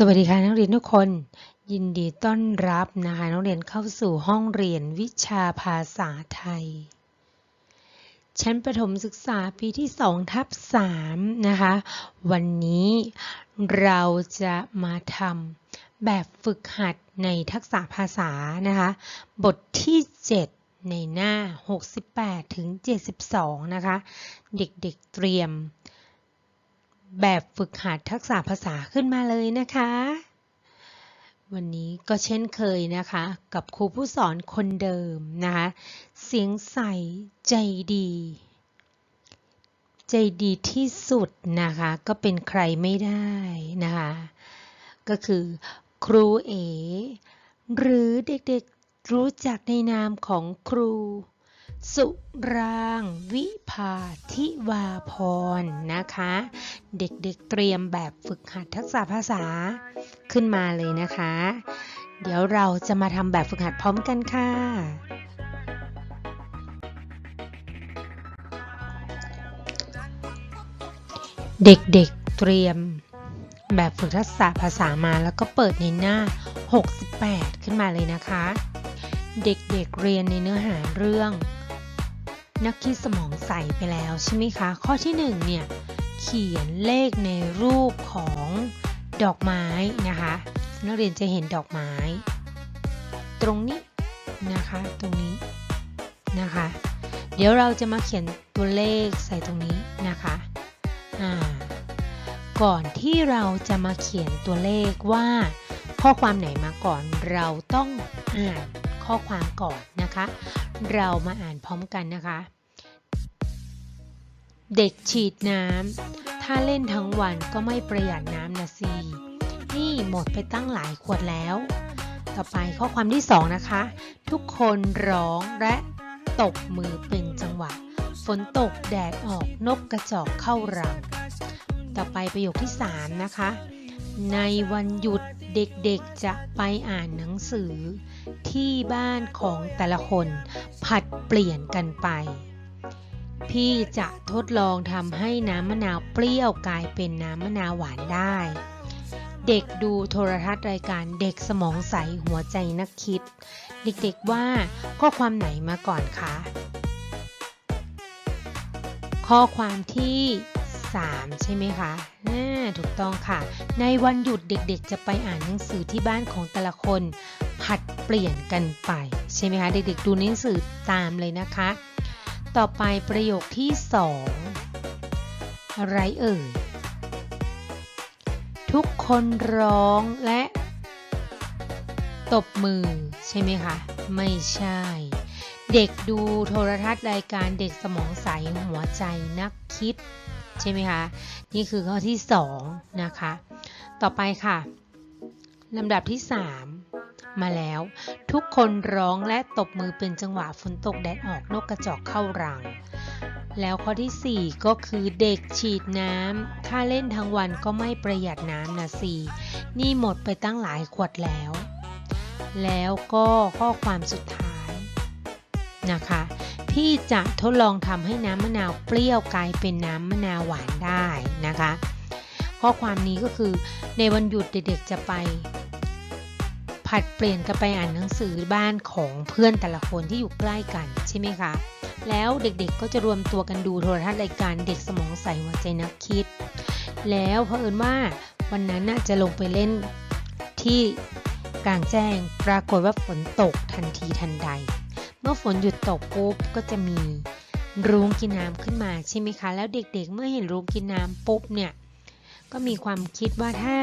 สวัสดีค่ะนักเรียนทุกคน ยินดีต้อนรับนะคะนักเรียนเข้าสู่ห้องเรียนวิชาภาษาไทย ชั้นประถมศึกษาปีที่2ทับ3นะคะ วันนี้เราจะมาทำแบบฝึกหัดในทักษะภาษานะคะ บทที่ 7 ในหน้า 68ถึง72 นะคะ เด็กๆเตรียม แบบฝึกหัดทักษะภาษาขึ้นมาเลยนะคะ วันนี้ก็เช่นเคยนะคะ กับครูผู้สอนคนเดิมนะคะ เสียงใสใจดี ใจดีที่สุดนะคะ ก็เป็นใครไม่ได้นะคะ ก็คือครูเอ หรือเด็กๆรู้จักในนามของครู สุรางวิภาทิวาพรนะคะ เด็กๆเตรียมแบบฝึกหัดทักษะภาษาขึ้นมาเลยนะคะ เดี๋ยวเราจะมาทำแบบฝึกหัดพร้อมกันค่ะ เด็กๆเตรียมแบบฝึกทักษะภาษามาแล้วก็เปิดในหน้า 68 ขึ้นมาเลยนะคะ เด็กๆเเรียนในเนื้อหาเรื่อง นักคิดสมองใสไปแล้วใช่ไหมคะ ข้อที่1เนี่ยเขียนเลขในรูปของดอกไม้นะคะ นักเรียนจะเห็นดอกไม้ ตรงนี้นะคะตรงนี้นะคะ เดี๋ยวเราจะมาเขียนตัวเลขใส่ตรงนี้นะคะอ่าก่อนที่เราจะมาเขียนตัวเลขว่า ข้อความไหนมาก่อนเราต้องอ่านข้อความก่อนนะคะ เรามาอ่านพร้อมกันนะคะ เด็กฉีดน้ำถ้าเล่นทั้งวันก็ไม่ประหยัดน้ำนะสินี่หมดไปตั้งหลายขวดแล้ว ต่อไปข้อความที่สองนะคะ ทุกคนร้องและตบมือเป็นจังหวะ ฝนตกแดดออกนกกระจอกเข้ารัง ต่อไปประโยคที่3นะคะ ในวันหยุดเด็กๆจะไปอ่านหนังสือ ที่บ้านของแต่ละคนผัดเปลี่ยนกันไป พี่จะทดลองทำให้น้ำมะนาวเปรี้ยวกลายเป็นน้ำมะนาวหวานได้ เด็กดูโทรทัศน์รายการเด็กสมองใสหัวใจนักคิด เด็กๆว่าข้อความไหนมาก่อนคะ ข้อความที่ 3 ใช่ไหมคะน่าถูกต้องค่ะ ในวันหยุดเด็กๆ จะไปอ่านหนังสือที่บ้านของแต่ละคน ผัดเปลี่ยนกันไป ใช่ไหมคะ เด็กๆ ดูหนังสือตามเลยนะคะ ต่อไปประโยคที่ 2 อะไรเอ่ย ทุกคนร้องและ ตบมือ ใช่ไหมคะ ไม่ใช่เด็กดูโทรทัศน์รายการเด็กสมองใสหัวใจนักคิด ใช่ไหมคะ นี่คือข้อที่ 2 นะคะ ต่อไปค่ะลำดับที่ 3 มาแล้ว ทุกคนร้องและตบมือเป็นจังหวะฝนตกแดดออกนกกระจอกเข้ารัง แล้วข้อที่ 4 ก็คือเด็กฉีดน้ำถ้าเล่นทั้งวันก็ไม่ประหยัดน้ำนะสินี่หมดไปตั้งหลายขวดแล้ว แล้วก็ข้อความสุดท้ายนะคะ พี่จะทดลองทำให้น้ำมะนาวเปรี้ยวกลายเป็นน้ำมะนาวหวานได้นะคะ ข้อความนี้ก็คือในวันหยุดเด็กๆจะไป ผัดเปลี่ยนกันไปอ่านหนังสือบ้านของเพื่อนแต่ละคนที่อยู่ใกล้กันใช่ไหมคะ แล้วเด็กๆก็จะรวมตัวกันดูโทรทัศน์รายการเด็กสมองใสหัวใจนักคิด แล้วเผอิญว่าวันนั้นน่าจะลงไปเล่นที่กลางแจ้งปรากฏว่าฝนตกทันทีทันใด เมื่อฝนหยุดตกปุ๊บก็จะมีรุ้งกินน้ำขึ้นมาใช่ไหมคะ แล้วเด็กๆ เมื่อเห็นรุ้งกินน้ำปุ๊บเนี่ยก็มีความคิดว่าถ้า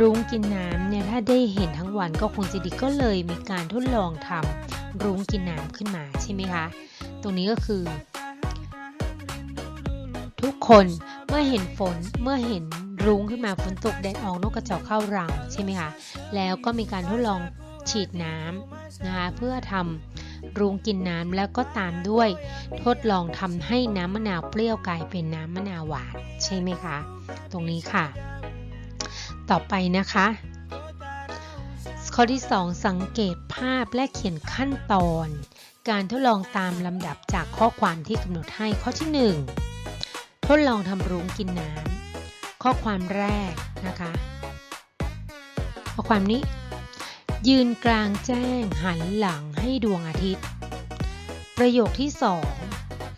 รุ้งกินน้ำเนี่ยถ้าได้เห็นทั้งวันก็คงจะดีก็เลยมีการทดลองทำรุ้งกินน้ำขึ้นมาใช่ไหมคะ ตรงนี้ก็คือ ทุกคนเมื่อเห็นฝนเมื่อเห็นรุ้งขึ้นมาฝนตกแดดออกนกกระจอกเข้ารังใช่ไหมคะแล้วก็มีการทดลองฉีดน้ำนะคะเพื่อทำ รุ้งกินน้ำแล้วก็ตามด้วย ทดลองทำให้น้ำมะนาวเปรี้ยวกลายเป็นน้ำมะนาวหวานใช่ไหมคะ ตรงนี้ค่ะ ต่อไปนะคะข้อที่ 2 สังเกตภาพและเขียนขั้นตอน การทดลองตามลำดับจากข้อความที่กำหนดให้ข้อที่ 1 ทดลองทำรุ้งกินน้ำข้อความแรกนะคะ ข้อความนี้ ยืนกลางแจ้งหันหลังให้ดวงอาทิตย์ ประโยคที่สอง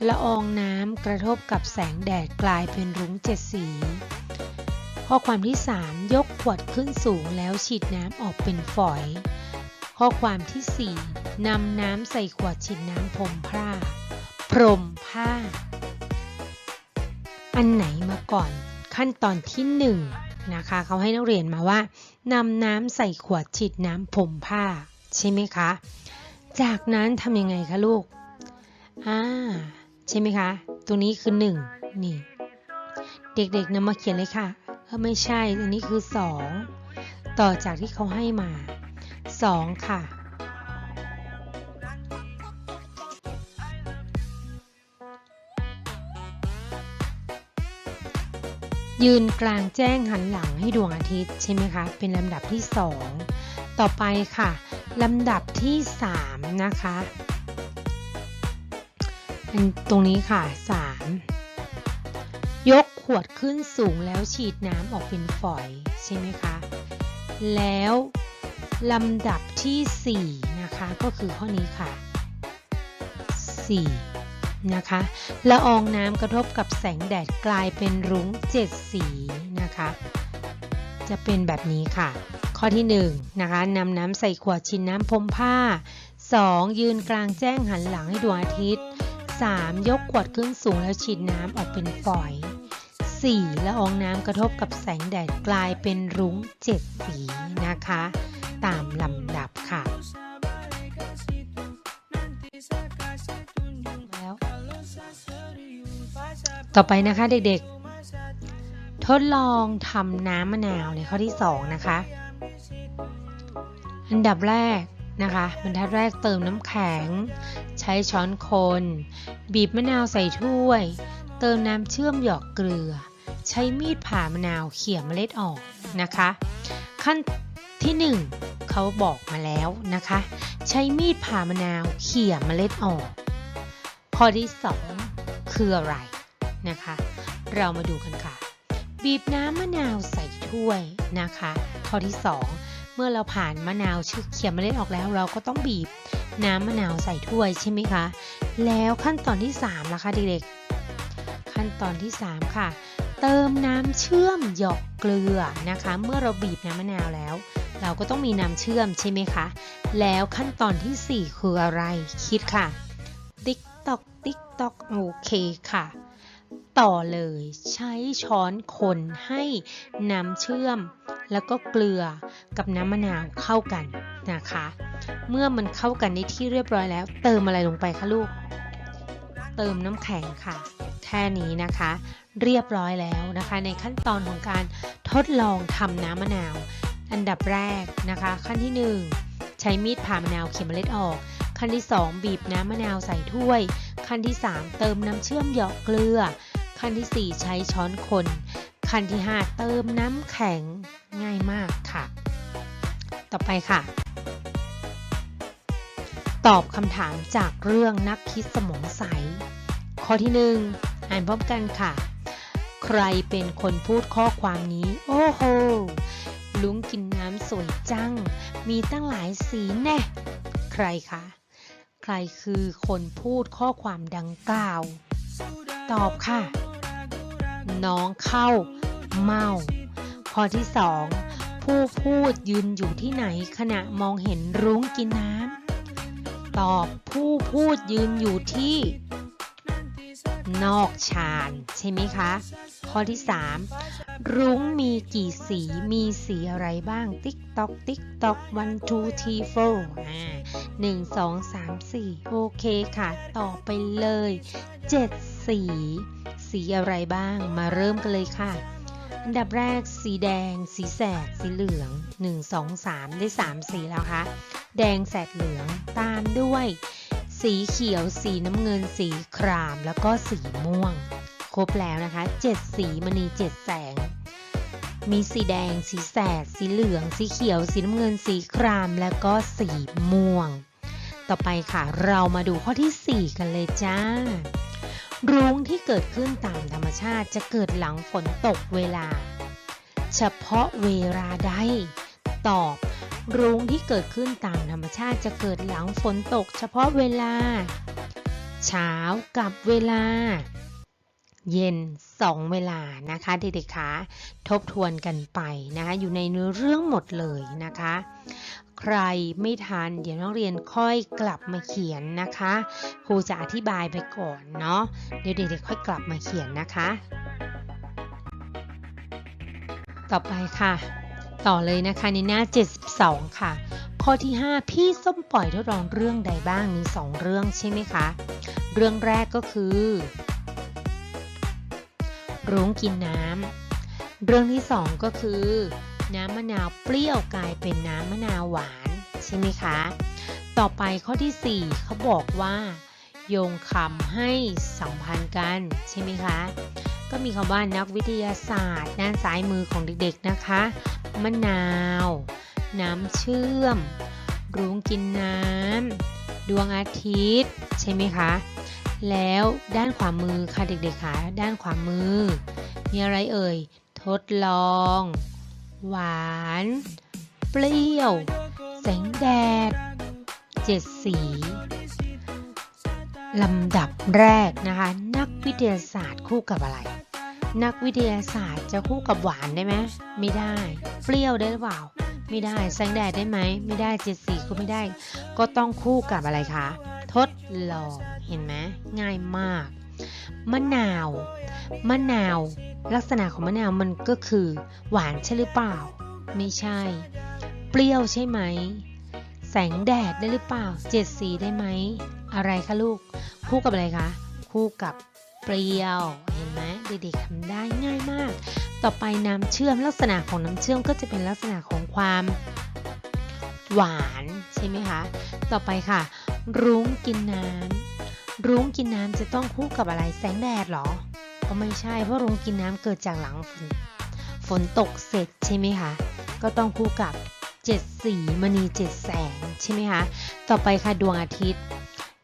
ละอองน้ำกระทบกับแสงแดดกลายเป็นรุ้งเจ็ดสี ข้อความที่ 3 ยกขวดขึ้นสูงแล้วฉีดน้ำออกเป็นฝอย ข้อความที่ 4นำน้ำใส่ขวดฉีดน้ำพรมผ้า พรมผ้า อันไหนมาก่อน ขั้นตอนที่ 1นงนะคะ เขาให้นักเรียนมาว่า นำน้ำใส่ขวดฉีดน้ำผมผ้า ใช่ไหมคะ จากนั้นทำยังไงคะลูก อ่า ใช่ไหมคะ ตัวนี้คือ 1 นี่ เด็กๆนำมาเขียนเลยค่ะเออไม่ใช่ อันนี้คือ 2 ต่อจากที่เขาให้มา 2 ค่ะ ยืนกลางแจ้งหันหลังให้ดวงอาทิตย์ใช่ไหมคะ เป็นลำดับที่ 2 ต่อไปค่ะลำดับที่ 3 นะคะอันตรงนี้ค่ะ 3 ยกขวดขึ้นสูงแล้วฉีดน้ำออกเป็นฝอย ใช่ไหมคะ แล้วลำดับที่ 4 นะคะ ก็คือข้อนี้ค่ะ 4 นะคะ ละอองน้ำกระทบกับแสงแดดกลายเป็นรุ้งเจ็ดสีนะคะ จะเป็นแบบนี้ค่ะ ข้อที่1นะคะนำน้ำใส่ขวดชินน้ำพรมผ้า 2. ยืนกลางแจ้งหันหลังให้ดวงอาทิตย์ 3. ยกขวดขึ้นสูงแล้วฉีดน้ำออกเป็นฝอย 4. ละอองน้ำกระทบกับแสงแดดกลายเป็นรุ้งเจ็ดสีนะคะ ตามลำดับค่ะ ต่อไปนะคะเด็กๆ ทดลองทำน้ำมะนาวในข้อที่2นะคะ อันดับแรกนะคะบรรทัดแรกเติมน้ำแข็ง ใช้ช้อนคน บีบมะนาวใส่ถ้วย เติมน้ำเชื่อมหยอกเกลือ ใช้มีดผ่ามะนาวเขี่ยเมล็ดออกนะคะ ขั้นที่ 1เขาบอกมาแล้วนะคะ ใช้มีดผ่ามะนาวเขี่ยเมล็ดออก ข้อที่ 2 คืออะไร นะคะ เรามาดูกันค่ะ บีบน้ำมะนาวใส่ถ้วยนะคะ ข้อที่ 2 เมื่อเราผ่านมะนาวชึกเขี่ยเมล็ดออกแล้ว เราก็ต้องบีบน้ำมะนาวใส่ถ้วยใช่ไหมคะ แล้วขั้นตอนที่3ล่ะคะเด็กๆ ขั้นตอนที่ 3 ค่ะ เติมน้ำเชื่อมหยอกเกลือนะคะ เมื่อเราบีบน้ำมะนาวแล้ว เราก็ต้องมีน้ำเชื่อมใช่ไหมคะ แล้วขั้นตอนทีสี่4 คืออะไร คิดค่ะ ติ๊กตอกติ๊กตอกโอเคค่ะ ต่อเลย ใช้ช้อนคนให้น้ำเชื่อม แล้วก็เกลือกับน้ำมะนาวเข้ากันนะคะ เมื่อมันเข้ากันในที่เรียบร้อยแล้ว เติมอะไรลงไปคะลูก เติมน้ำแข็งค่ะ แค่นี้นะคะ เรียบร้อยแล้วนะคะ ในขั้นตอนของการทดลองทำน้ำมะนาว อันดับแรกนะคะ ขั้นที่ 1 ใช้มีดผ่ามะนาวเขี่ยเมล็ดออกขั้นที่ 2 บีบน้ำมะนาวใส่ถ้วย ขั้นที่ 3 เติมน้ำเชื่อมหยอกเกลือ ขั้นที่ 4 ใช้ช้อนคน ขั้นที่ 5 เติมน้ำแข็งง่ายมากค่ะ ต่อไปค่ะ ตอบคำถามจากเรื่องนักคิดสมองใส ข้อที่ 1 อ่านพร้อมกันค่ะ ใครเป็นคนพูดข้อความนี้ โอ้โหลุงกินน้ำสวยจัง มีตั้งหลายสีแน่ ใครคะ ใครคือคนพูดข้อความดังกล่าว ตอบค่ะ น้องเข้าเมาข้อที่สองผู้พูดยืนอยู่ที่ไหนขณะมองเห็นรุ้งกินน้ำตอบผู้พูดยืนอยู่ที่ นอกชานใช่ไหมคะ ข้อที่ 3 รุ้งมีกี่สีมีสีอะไรบ้าง ติ๊กตอก ติ๊กตอก one two three four อ่าหนึ่งสองสามสี่โอเคค่ะ ต่อไปเลย 7 สี สีอะไรบ้าง มาเริ่มกันเลยค่ะ อันดับแรกสีแดง สีแสด สีเหลือง 1 2 3 ได้ 3 สีแล้วคะแดงแสดเหลืองตามด้วย สีเขียว สีน้ำเงิน สีคราม แล้วก็สีม่วง ครบแล้วนะคะ 7 สีมณี 7 แสง มีสีแดง สีแสด สีเหลือง สีเขียว สีน้ำเงิน สีคราม แล้วก็สีม่วง ต่อไปค่ะ เรามาดูข้อที่ 4 กันเลยจ้า รุ้งที่เกิดขึ้นตามธรรมชาติจะเกิดหลังฝนตกเวลา เฉพาะเวลาใด ตอบ รุ้งที่เกิดขึ้นตามธรรมชาติจะเกิดหลังฝนตก เฉพาะเวลา เช้ากับเวลา เย็นสองเวลานะคะเด็กๆคะทบทวนกันไปนะคะอยู่ในเนื้อเรื่องหมดเลยนะคะ ใครไม่ทัน เดี๋ยวนักเรียนค่อยกลับมาเขียนนะคะครูจะอธิบายไปก่อนเนาะเดี๋ยวเด็กๆค่อยกลับมาเขียนนะคะ ต่อไปค่ะ ต่อเลยนะคะในหน้า 72 ค่ะ ข้อที่ 5 พี่ส้มปล่อยทดลองเรื่องใดบ้างมี 2 เรื่องใช่ไหมคะ เรื่องแรกก็คือ รุ้งกินน้ำเรื่องที่ 2 ก็คือ น้ำมะนาวเปรี้ยวกลายเป็นน้ำมะนาวหวานใช่ไหมคะ ต่อไปข้อที่ 4เขาบอกว่า โยงคำให้สัมพันธ์กันใช่ไหมคะ ก็มีคำว่านักวิทยาศาสตร์ ด้านซ้ายมือของเด็กๆนะคะ มะนาว น้ำเชื่อม รุ้งกินน้ำดวงอาทิตย์ ใช่ไหมคะ แล้วด้านขวามือค่ะเด็กๆค่ะด้านขวามือ มีอะไรเอ่ย ทดลอง หวาน เปรี้ยว แสงแดด เจ็ดสีลำดับแรกนะคะ นักวิทยาศาสตร์คู่กับอะไร นักวิทยาศาสตร์จะคู่กับหวานได้ไหมไม่ได้ เปรี้ยวได้หรือเปล่า ไม่ได้แสงแดดได้ไหมไม่ได้เจ็ดสีก็ไม่ได้ ก็ต้องคู่กับอะไรคะทดลองเห็นไหมง่ายมาก มะนาว มะนาว ลักษณะของมะนาวมันก็คือ หวานใช่หรือเปล่า ไม่ใช่ เปรี้ยวใช่ไหม แสงแดดได้หรือเปล่า เจ็ดสีได้ไหม อะไรคะลูก คู่กับอะไรคะ คู่กับเปรี้ยว เห็นไหมเด็กๆทำได้ง่ายมาก ต่อไปน้ำเชื่อมลักษณะของน้ำเชื่อมก็จะเป็นลักษณะของความหวานใช่ไหมคะ ต่อไปค่ะ รุ้งกินน้ำรุ้งกินน้ำจะต้องคู่กับอะไรแสงแดดหรอ ก็ไม่ใช่เพราะรุงกินน้ำเกิดจากหลังฝนฝนตกเสร็จใช่ไหมคะ ก็ต้องคู่กับเจ็ดสีมณีเจ็ดแสงใช่ไหมคะ ต่อไปค่ะดวงอาทิตย์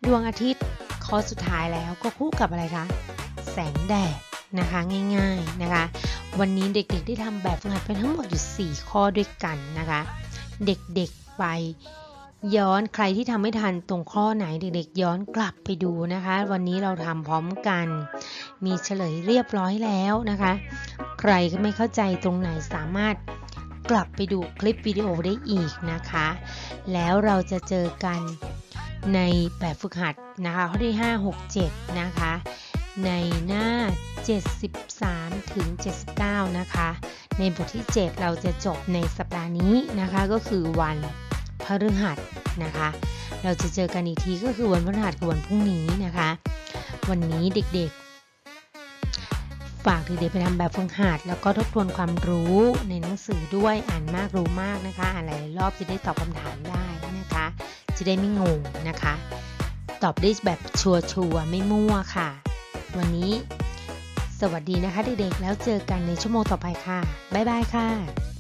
ดวงอาทิตย์ข้อสุดท้ายแล้วก็คู่กับอะไรคะ แสงแดดนะคะง่ายๆนะคะ วันนี้เด็กๆได้ทำแบบฝึกหัดไปทั้งหมดอยู่ 4 ข้อด้วยกันนะคะ เด็กๆไป ย้อนใครที่ทำไม่ทันตรงข้อไหนเด็กๆ ย้อนกลับไปดูนะคะ วันนี้เราทำพร้อมกัน มีเฉลยเรียบร้อยแล้วนะคะ ใครก็ไม่เข้าใจตรงไหนสามารถกลับไปดูคลิปวิดีโอได้อีกนะคะ แล้วเราจะเจอกันในแบบฝึกหัดนะคะข้อที่ 5 6 7 นะคะ ในหน้า 73 ถึง 79 นะคะ ในบทที่ 7 เราจะจบในสัปดาห์นี้นะคะก็คือวัน พฤหัสนะคะ เราจะเจอกันอีกทีก็คือวันพฤหัสคือวันพรุ่งนี้นะคะ วันนี้เด็กๆ ฝากเด็กๆไปทำแบบฝึกหัด แล้วก็ทบทวนความรู้ในหนังสือด้วยอ่านมากรู้มากนะคะอ่านหลายรอบจะได้ตอบคำถามได้นะคะ จะได้ไม่งงนะคะ ตอบได้แบบชัวร์ๆไม่มั่วค่ะ วันนี้สวัสดีนะคะเด็กๆ แล้วเจอกันในชั่วโมงต่อไปค่ะ บ๊ายบายค่ะ